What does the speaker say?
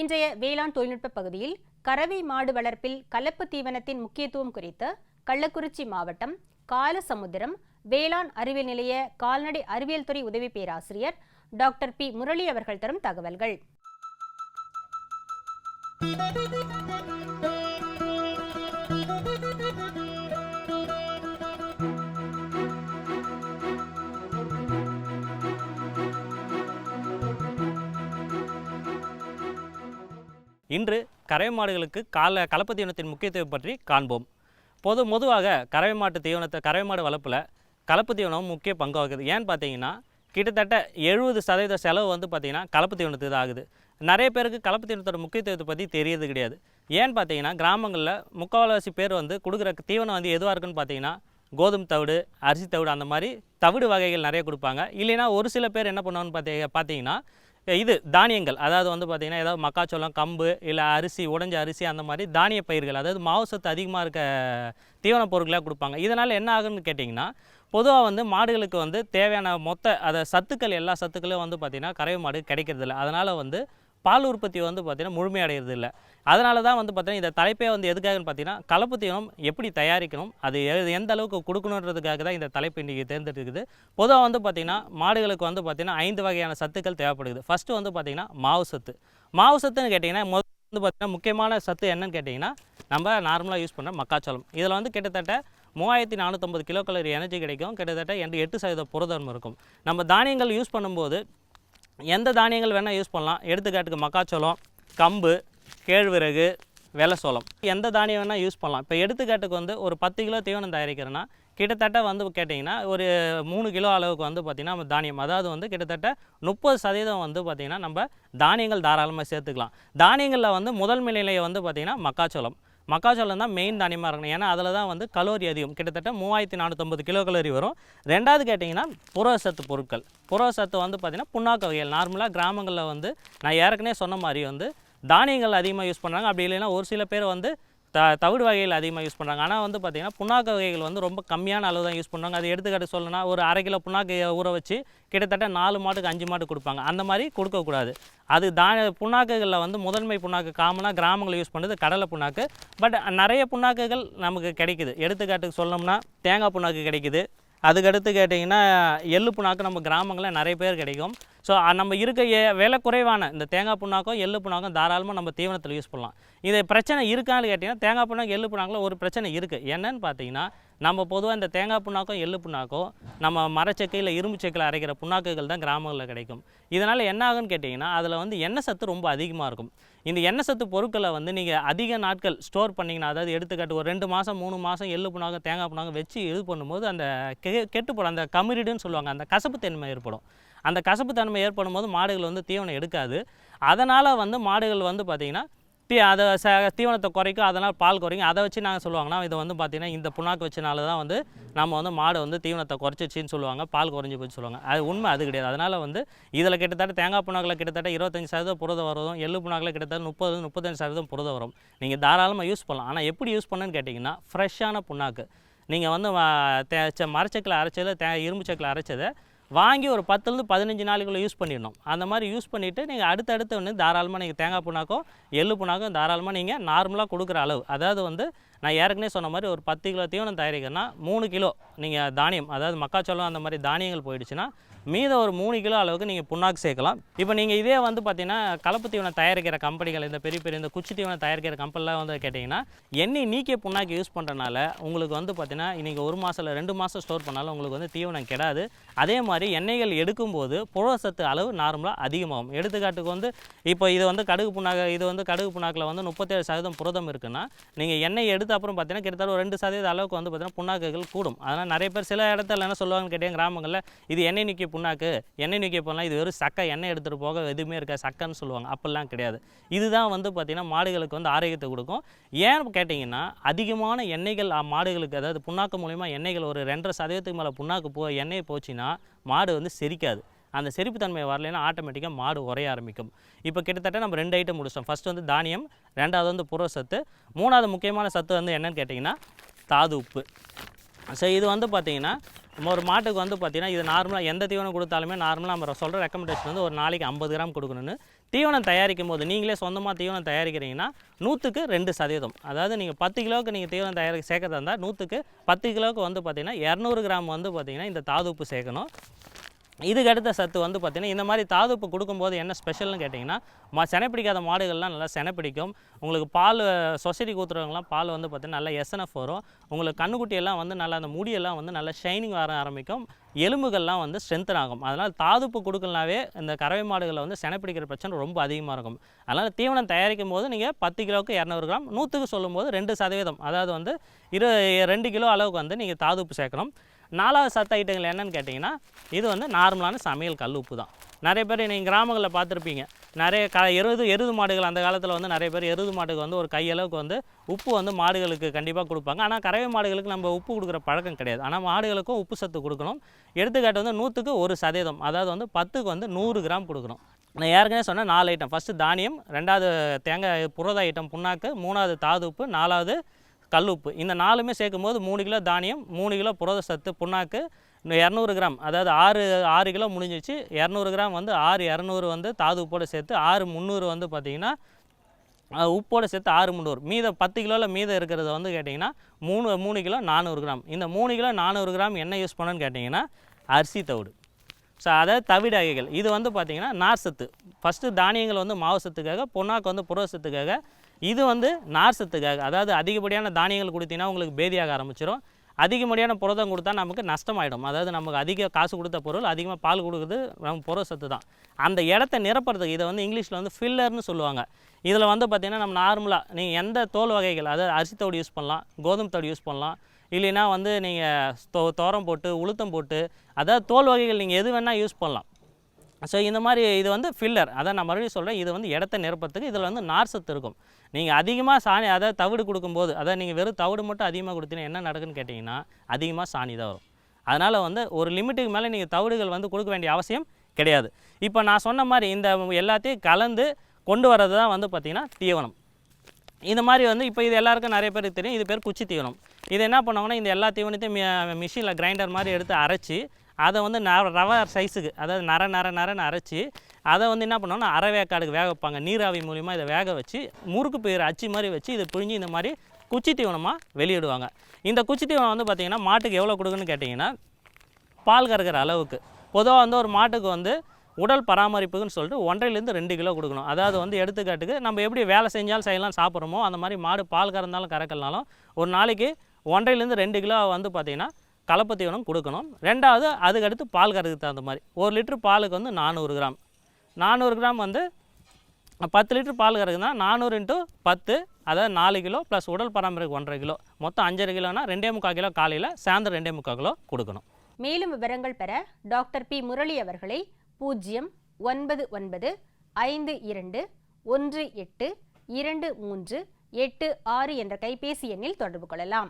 இன்றைய வேளாண் தொழில்நுட்ப பகுதியில் கறவை மாடு வளர்ப்பில் கலப்பு தீவனத்தின் முக்கியத்துவம் குறித்த கள்ளக்குறிச்சி மாவட்டம் காலசமுத்திரம் வேளாண் அறிவியல் நிலைய கால்நடை அறிவியல் துறை உதவி பேராசிரியர் டாக்டர் பி. முரளி அவர்கள் தரும் தகவல்கள். இன்று கறவை மாடுகளுக்கு கால கலப்பு தீவனத்தின் முக்கியத்துவம் பற்றி காண்போம். பொது பொதுவாக கறவை மாட்டு தீவனத்தை கறவை மாடு வளர்ப்பில் கலப்பு தீவனம் முக்கிய பங்கு வகுது ஏன்னு பார்த்தீங்கன்னா கிட்டத்தட்ட எழுபது சதவீத செலவு வந்து பார்த்திங்கன்னா கலப்பு தீவனத்துக்கு தான் ஆகுது. நிறைய பேருக்கு கலப்பு தீவனத்தோட முக்கியத்துவத்தை பற்றி தெரியறது கிடையாது. ஏன்னு பார்த்தீங்கன்னா கிராமங்களில் முக்கால்வாசி பேர் வந்து கொடுக்குற தீவனம் வந்து எதுவாக இருக்குன்னு பார்த்தீங்கன்னா கோதுமை தவிடு அரிசி தவிடு அந்த மாதிரி தவிடு வகைகள் நிறைய கொடுப்பாங்க. இல்லைன்னா ஒரு சில பேர் என்ன பண்ணுவாங்கன்னு பார்த்தீங்க பார்த்தீங்கன்னா இது தானியங்கள். அதாவது வந்து பார்த்திங்கன்னா ஏதாவது மக்காச்சோளம் கம்பு இல்லை அரிசி உடஞ்ச அரிசி அந்த மாதிரி தானிய பயிர்கள் அதாவது மாவு சத்து அதிகமாக இருக்க தீவன பொருட்களாக கொடுப்பாங்க. இதனால் என்ன ஆகுன்னு கேட்டிங்கன்னா பொதுவாக வந்து மாடுகளுக்கு வந்து தேவையான மொத்த அதை சத்துக்கள் எல்லா சத்துக்களும் வந்து பார்த்திங்கன்னா கறவை மாடு கிடைக்கிறதில்ல. அதனால் வந்து பால் உற்பத்தி வந்து பார்த்திங்கன்னா முழுமையடைகிறது இல்லை. அதனால தான் வந்து பார்த்திங்கன்னா இந்த தலைப்பே வந்து எதுக்காகன்னு பார்த்தீங்கன்னா கலப்பு தீவனம் எப்படி தயாரிக்கணும் அது எந்த அளவுக்கு கொடுக்கணுன்றதுக்காக தான் இந்த தலைப்பு இன்றைக்கி தேர்ந்தெடுக்குது. பொதுவாக வந்து பார்த்திங்கன்னா மாடுகளுக்கு வந்து பார்த்திங்கன்னா ஐந்து வகையான சத்துக்கள் தேவைப்படுது. ஃபஸ்ட்டு வந்து பார்த்திங்கன்னா மாவு சத்து. மாவு சத்துன்னு கேட்டிங்கன்னா முதல் வந்து பார்த்திங்கன்னா முக்கியமான சத்து என்னன்னு கேட்டிங்கன்னா நம்ம நார்மலாக யூஸ் பண்ணுற மக்காச்சோளம். இதில் வந்து கிட்டத்தட்ட மூவாயிரத்தி நானூற்றம்பது கிலோ கலரி எனர்ஜி கிடைக்கும். கிட்டத்தட்ட எண்டு எட்டு சதவீத புரதம் இருக்கும். நம்ம தானியங்கள் யூஸ் பண்ணும்போது எந்த தானியங்கள் வேணால் யூஸ் பண்ணலாம். எடுத்துக்காட்டுக்கு மக்காச்சோளம் கம்பு கேழ்விறகு வெள்ளை சோளம் எந்த தானியம் வேணால் யூஸ் பண்ணலாம். இப்போ எடுத்துக்காட்டுக்கு வந்து ஒரு பத்து கிலோ தீவனம் தயாரிக்கிறேன்னா கிட்டத்தட்ட வந்து கேட்டிங்கன்னா ஒரு மூணு கிலோ அளவுக்கு வந்து பார்த்திங்கன்னா நம்ம தானியம். அதாவது வந்து கிட்டத்தட்ட முப்பது சதவீதம் வந்து பார்த்திங்கன்னா நம்ம தானியங்கள் தாராளமாக சேர்த்துக்கலாம். தானியங்களில் வந்து முதல் நிலையை வந்து பார்த்திங்கன்னா மக்காச்சோளம். மக்காச்சோளம் தான் மெயின் தானியமாக இருக்கணும் ஏன்னா அதில் தான் வந்து கலோரி அதிகம். கிட்டத்தட்ட மூவாயிரத்தி நானூற்றம்பது கிலோ கலோரி வரும். ரெண்டாவது கேட்டிங்கன்னா புரோசத்து பொருட்கள். புரோசத்து வந்து பார்த்திங்கன்னா புண்ணாக்கு வகைகள். நார்மலாக கிராமங்களில் வந்து நான் ஏற்கனவே சொன்ன மாதிரி வந்து தானியங்கள் அதிகமாக யூஸ் பண்ணுறாங்க அப்படி இல்லைன்னா ஒரு சில பேர் வந்து த தவிடு வகைகள் அதிகமாக யூஸ் பண்ணுறாங்க ஆனால் வந்து பார்த்திங்கன்னா புண்ணாக்கு வகைகள் வந்து ரொம்ப கம்மியான அளவு தான் யூஸ் பண்ணுறாங்க அது எடுத்துக்காட்டு சொல்லணும்னா ஒரு அரை கிலோ புண்ணாக்கு ஊற வச்சு கிட்டத்தட்ட நாலு மாட்டுக்கு அஞ்சு மாட்டுக்கு கொடுப்பாங்க. அந்த மாதிரி கொடுக்கக்கூடாது அது தா புண்ணாக்குகளில் வந்து முதன்மை புண்ணாக்கு காமனாக கிராமங்களில் யூஸ் பண்ணுறது கடலை புண்ணாக்கு. பட் நிறைய புண்ணாக்குகள் நமக்கு கிடைக்குது. எடுத்துக்காட்டுக்கு சொல்லணும்னா தேங்காய் புண்ணாக்கு கிடைக்குது. அதுக்கடுத்து கேட்டிங்கன்னா எள்ளு புண்ணாக்கு நம்ம கிராமங்களில் நிறைய பேர் கிடைக்கும். ஸோ நம்ம இருக்க ஏ- விலை குறைவான இந்த தேங்காய் புண்ணாக்கும் எள்ளு புண்ணாக்கும் தாராளமாக நம்ம தீவனத்தில் யூஸ் பண்ணலாம். இது பிரச்சனை இருக்கான்னு கேட்டிங்கன்னா தேங்காய் புண்ணாக்கு எள்ளு புண்ணாக்கில் ஒரு பிரச்சனை இருக்குது என்னன்னு பார்த்தீங்கன்னா நம்ம பொதுவாக இந்த தேங்காய் புண்ணாக்கும் எள்ளு புண்ணாக்கும் நம்ம மரச்சக்கையில் இல்லை இரும்பு செக்கில் அரைக்கிற புண்ணாக்குகள் தான் கிராமங்களில் கிடைக்கும். இதனால் என்ன ஆகுன்னு கேட்டிங்கன்னா அதில் வந்து எண்ணெய் சத்து ரொம்ப அதிகமாக இருக்கும். இந்த எண்ணெய் சத்து பொருட்களை வந்து நீங்கள் அதிக நாட்கள் ஸ்டோர் பண்ணிங்கன்னா அதாவது எடுத்துக்காட்டு ஒரு ரெண்டு மாதம் மூணு மாதம் எள்ளு புண்ணாக்கம் தேங்காய் புண்ணாக்கம் வச்சு இது பண்ணும்போது அந்த கெ கெட்டுப்படும் அந்த கமிரிடுன்னு சொல்லுவாங்க அந்த கசப்பு தன்மை ஏற்படும். அந்த கசப்பு தன்மை ஏற்படும் போது மாடுகள் வந்து தீவனம் எடுக்காது. அதனால் வந்து மாடுகள் வந்து பார்த்திங்கன்னா தீ அதை ச தீவனத்தை குறைக்கும் அதனால் பால் குறைக்கும். அதை வச்சு நாங்கள் சொல்லுவாங்கன்னா இதை வந்து பார்த்திங்கன்னா இந்த புண்ணாக்கு வச்சனால தான் வந்து நம்ம வந்து மாடு வந்து தீவனத்தை குறைச்சிச்சின்னு சொல்லுவாங்க பால் குறைஞ்சி போச்சு சொல்லுவாங்க. அது உண்மை அது கிடையாது. அதனால் வந்து இதில் கிட்டத்தட்ட தேங்காய் புண்ணாக்கில் கிட்டத்தட்ட இருபத்தஞ்சி சதவீதம் புரதம் வரும் எள்ளு புண்ணாக்கில் கிட்டத்தட்ட முப்பது முப்பத்தஞ்சு சதவீதம் புரத வரும். நீங்கள் தாராளமாக யூஸ் பண்ணலாம். ஆனால் எப்படி யூஸ் பண்ணுன்னு கேட்டிங்கன்னா ஃப்ரெஷ்ஷான புண்ணாக்கு. நீங்கள் வந்து தே ச- மரச்செக்கில் அரைச்சதை தே இரும்பு சக்கில் அரைச்சதை வாங்கி ஒரு பத்துலேருந்து பதினஞ்சு நாளைக்குள்ளே யூஸ் பண்ணிடணும். அந்த மாதிரி யூஸ் பண்ணிவிட்டு நீங்கள் அடுத்தடுத்து வந்து தாராளமாக நீங்கள் தேங்காய் புண்ணாக்கோ எள்ளு புண்ணாக்கோ தாராளமாக நீங்கள் நார்மலாக கொடுக்குற அளவு. அதாவது வந்து நான் ஏற்கனவே சொன்ன மாதிரி ஒரு பத்து கிலோ தீவனம் தயாரிக்கிறேன்னா மூணு கிலோ நீங்கள் தானியம் அதாவது மக்காச்சோளம் அந்த மாதிரி தானியங்கள் போயிடுச்சுன்னா மீதம் ஒரு மூணு கிலோ அளவுக்கு நீங்கள் புண்ணாக்கு சேர்க்கலாம். இப்போ நீங்கள் இதே வந்து பார்த்தீங்கன்னா கலப்பு தீவனம் தயாரிக்கிற கம்பெனிகள் இந்த பெரிய பெரிய இந்த குச்சி தீவனம் தயாரிக்கிற கம்பெனிலாம் வந்து கேட்டிங்கன்னா எண்ணெய் நீக்கிய புண்ணாக்கு யூஸ் பண்ணுறனால உங்களுக்கு வந்து பார்த்தீங்கன்னா நீங்கள் ஒரு மாதம் ரெண்டு மாதம் ஸ்டோர் பண்ணாலும் உங்களுக்கு வந்து தீவனம் கிடாது. அதே மாதிரி எண்ணெய்கள் எடுக்கும்போது புழசத்து அளவு நார்மலாக அதிகமாகும். எடுத்துக்காட்டுக்கு வந்து இப்போ இது வந்து கடுகு புண்ணாக்கு இது வந்து கடுகு புண்ணாக்கில் வந்து முப்பத்தேழு சதவீதம் புரதம் இருக்குன்னா நீங்கள் எண்ணெய் எடுத்த அப்புறம் பார்த்தீங்கன்னா கிட்டத்தட்ட ஒரு ரெண்டு சதவீத அளவுக்கு வந்து பார்த்தீங்கன்னா புண்ணாக்குகள் கூடும். அதனால் நிறைய பேர் சில இடத்துல என்ன சொல்லுவாங்கன்னு கேட்டீங்க கிராமங்களில் இது எண்ணெய் நிற்கி புண்ணாக்கு எண்ணெய் நீக்கிய புண்ணாக்கு இது வெறும் சக்கை எண்ணெய் எடுத்துகிட்டு போக எதுவுமே இருக்க சக்கைன்னு சொல்லுவாங்க. அப்படிலாம் கிடையாது. இதுதான் வந்து பார்த்திங்கன்னா மாடுகளுக்கு வந்து ஆரோக்கியத்தை கொடுக்கும். ஏன் கேட்டிங்கன்னா அதிகமான எண்ணெய்கள் மாடுகளுக்கு அதாவது புண்ணாக்கு மூலிமா எண்ணெய்கள் ஒரு ரெண்டரை சதவீதத்துக்கு மேலே புண்ணாக்கு போ எண்ணெய் போச்சுன்னா மாடு வந்து செரிக்காது. அந்த செரிப்பு தன்மை வரலைன்னா ஆட்டோமேட்டிக்காக மாடு உரைய ஆரம்பிக்கும். இப்போ கிட்டத்தட்ட நம்ம ரெண்டு ஐட்டம் முடிச்சோம் ஃபஸ்ட்டு வந்து தானியம் ரெண்டாவது வந்து புற சத்து மூணாவது முக்கியமான சத்து வந்து என்னன்னு கேட்டிங்கன்னா தாது உப்பு. ஸோ இது வந்து பார்த்தீங்கன்னா நம்ம ஒரு மாட்டுக்கு வந்து பார்த்திங்கன்னா இது நார்மலாக எந்த தீவனம் கொடுத்தாலுமே நார்மலாக நம்ம சொல்கிற ரெக்கமெண்டேஷன் வந்து ஒரு நாளைக்கு ஐம்பது கிராம் கொடுக்கணும்னு. தீவனம் தயாரிக்கும் போது நீங்களே சொந்தமாக தீவனம் தயாரிக்கிறீங்கன்னா நூற்றுக்கு ரெண்டு சதவீதம். அதாவது நீங்கள் பத்து கிலோவுக்கு நீங்கள் தீவனம் தயாரி சேர்க்கறதா இருந்தால் நூற்றுக்கு பத்து கிலோவுக்கு வந்து பார்த்திங்கன்னா இரநூறு கிராம் வந்து பார்த்தீங்கன்னா இந்த தாதுப்பு சேர்க்கணும். இதுக்கு அடுத்த சத்து வந்து பார்த்திங்கன்னா இந்த மாதிரி தாதுப்பு கொடுக்கும்போது என்ன ஸ்பெஷல்னு கேட்டிங்கன்னா மா செனை பிடிக்காத மாடுகள்லாம் நல்லா செனை பிடிக்கும் உங்களுக்கு பால் சொசைட்டி ஊற்றுறவங்களாம் பால் வந்து பார்த்திங்கன்னா நல்லா எஸ்என்எஃப் வரும். உங்களுக்கு கண்ணுக்குட்டியெல்லாம் வந்து நல்லா அந்த முடியெல்லாம் வந்து நல்லா ஷைனிங் வர ஆரம்பிக்கும். எலும்புகள்லாம் வந்து ஸ்ட்ரென்த்தன் ஆகும். அதனால் தாதுப்பு கொடுக்கலனாவே இந்த கறவை மாடுகளில் வந்து செனை பிடிக்கிற பிரச்சனை ரொம்ப அதிகமாக இருக்கும். அதனால் தீவனம் தயாரிக்கும் போது நீங்கள் பத்து கிலோவுக்கு இரநூறு கிராம் நூற்றுக்கு சொல்லும்போது ரெண்டு சதவீதம். அதாவது வந்து இரு ரெண்டு கிலோ அளவுக்கு வந்து நீங்கள் தாதுப்பு சேர்க்கணும். நாலாவது சத்து ஐட்டங்கள் என்னென்னு கேட்டிங்கன்னா இது வந்து நார்மலான சமையல் கல் உப்பு தான். நிறைய பேர் நீங்கள் கிராமங்களில் பார்த்துருப்பீங்க. நிறைய க எருது எருது மாடுகள் அந்த காலத்தில் வந்து நிறைய பேர் எருது மாடுக்கு வந்து ஒரு கையளவுக்கு வந்து உப்பு வந்து மாடுகளுக்கு கண்டிப்பாக கொடுப்பாங்க. ஆனால் கறவை மாடுகளுக்கு நம்ம உப்பு கொடுக்குற பழக்கம் கிடையாது. ஆனால் மாடுகளுக்கும் உப்பு சத்து கொடுக்கணும். எடுத்துக்காட்டு வந்து நூற்றுக்கு ஒரு சதவீதம் அதாவது வந்து பத்துக்கு வந்து நூறு கிராம் கொடுக்கணும். நான் ஏற்கனவே சொன்ன நாலு ஐட்டம் ஃபஸ்ட்டு தானியம் ரெண்டாவது தேங்காய் புரத ஐட்டம் புண்ணாக்கு மூணாவது தாது உப்பு நாலாவது கல்லுப்பு. இந்த நாலுமே சேர்க்கும்போது மூணு கிலோ தானியம் மூணு கிலோ புரத சத்து புண்ணாக்கு இரநூறு கிராம். அதாவது ஆறு ஆறு கிலோ முடிஞ்சிச்சு இரநூறு கிராம் வந்து ஆறு இரநூறு வந்து தாது உப்போடு சேர்த்து ஆறு முந்நூறு வந்து பார்த்திங்கன்னா உப்போடு சேர்த்து ஆறு முந்நூறு. மீத பத்து கிலோவில் மீதம் இருக்கிறத வந்து கேட்டிங்கன்னா மூணு மூணு கிலோ நானூறு கிராம். இந்த மூணு கிலோ நானூறு கிராம் என்ன யூஸ் பண்ணணும்னு கேட்டிங்கன்னா அரிசி தவிடு. ஸோ அதாவது தவிடகைகள் இது வந்து பார்த்திங்கன்னா நார் சத்து. ஃபஸ்ட்டு தானியங்கள் வந்து மாவு சத்துக்காக பொன்னாக்கு வந்து புரோசத்துக்காக இது வந்து நார் சத்துக்காக அதாவது அதிகப்படியான தானியங்கள் கொடுத்தீங்கன்னா உங்களுக்கு பேதியாக ஆரம்பிச்சிடும் அதிகப்படியான புரதம் கொடுத்தா நமக்கு நஷ்டமாயிடும். அதாவது நமக்கு அதிக காசு கொடுத்த பொருள் அதிகமாக பால் கொடுக்குறது நம்ம புற சத்து தான். அந்த இடத்த நிரப்புறதுக்கு இதை வந்து இங்கிலீஷில் வந்து ஃபில்லர்னு சொல்லுவாங்க. இதில் வந்து பார்த்திங்கன்னா நம்ம நார்மலாக நீங்கள் எந்த தோல் வகைகள் அதாவது அரிசி தோடு யூஸ் பண்ணலாம் கோதுமை தோடு யூஸ் பண்ணலாம் இல்லைன்னா வந்து நீங்கள் தோ தோரம் போட்டு உளுத்தம் போட்டு அதாவது தோல் வகைகள் நீங்கள் எது வேணால் யூஸ் பண்ணலாம். ஸோ இந்த மாதிரி இது வந்து ஃபில்லர் அதான் நான் மறுபடியும் சொல்கிறேன் இது வந்து இடத்த நிரப்பத்துக்கு இதில் வந்து நார் சத்து இருக்கும். நீங்கள் அதிகமாக சாணி அதாவது தவிடு கொடுக்கும்போது அதாவது நீங்கள் வெறும் தவிடு மட்டும் அதிகமாக கொடுத்தீங்கன்னா என்ன நடக்குன்னு கேட்டிங்கன்னா அதிகமாக சாணி தான் வரும். அதனால் வந்து ஒரு லிமிட்டுக்கு மேலே நீங்கள் தவிடுகள் வந்து கொடுக்க வேண்டிய அவசியம் கிடையாது. இப்போ நான் சொன்ன மாதிரி இந்த எல்லாத்தையும் கலந்து கொண்டு வர்றது தான் வந்து பார்த்திங்கன்னா தீவனம். இந்த மாதிரி வந்து இப்போ இது எல்லாருக்கும் நிறைய பேருக்கு தெரியும். இது பேர் குச்சி தீவனம். இது என்ன பண்ணுவாங்கன்னா இந்த எல்லா தீவனத்தையும் மிஷினில் கிரைண்டர் மாதிரி எடுத்து அரைச்சி அதை வந்து ந ரவை சைஸுக்கு அதாவது நர நர நரன்னு அரைச்சி அதை வந்து என்ன பண்ணோம்னா அரைவேக்காடுக்கு வேக வைப்பாங்க. நீராவி மூலிமா இதை வேக வச்சு முறுக்கு பயிர் அச்சு மாதிரி வச்சு இதை பிழிஞ்சு இந்த மாதிரி குச்சி தீவனமாக வெளியிடுவாங்க. இந்த குச்சி தீவனம் வந்து பார்த்திங்கன்னா மாட்டுக்கு எவ்வளோ கொடுக்குன்னு கேட்டிங்கன்னா பால் கறக்கிற அளவுக்கு. பொதுவாக வந்து ஒரு மாட்டுக்கு வந்து உடல் பராமரிப்புக்குன்னு சொல்லிட்டு ஒன்றையிலேருந்து ரெண்டு கிலோ கொடுக்கணும். அதாவது வந்து எடுத்துக்காட்டுக்கு நம்ம எப்படி வேலை செஞ்சாலும் செய்யலாம் சாப்பிட்றோமோ அந்த மாதிரி மாடு பால் கறந்தாலும் கறக்கலனாலும் ஒரு நாளைக்கு ஒன்றையிலேருந்து ரெண்டு கிலோ வந்து பார்த்திங்கன்னா கலப்பு தீவனம் கொடுக்கணும். ரெண்டாவது அதுக்கடுத்து பால் கறதுக்கு தகுந்த மாதிரி. ஒரு லிட்டர் பாலுக்கு வந்து நானூறு கிராம். நானூறு கிராம் வந்து பத்து லிட்டர் பால் கறக்குதுன்னா நானூறு இன்ட்டு பத்து அதாவது நாலு கிலோ ப்ளஸ் உடல் பராமரிப்பு ஒன்றரை கிலோ. மொத்தம் அஞ்சரை கிலோனா ரெண்டே முக்கால் கிலோ காலையில் சாயந்தரம் ரெண்டே முக்கால் கிலோ கொடுக்கணும். மேலும் விவரங்கள் பெற டாக்டர் பி முரளி அவர்களை பூஜ்ஜியம் ஒன்பது ஒன்பது ஐந்து இரண்டு ஒன்று எட்டு இரண்டு மூன்று எட்டு ஆறு என்ற கைபேசி எண்ணில் தொடர்பு கொள்ளலாம்.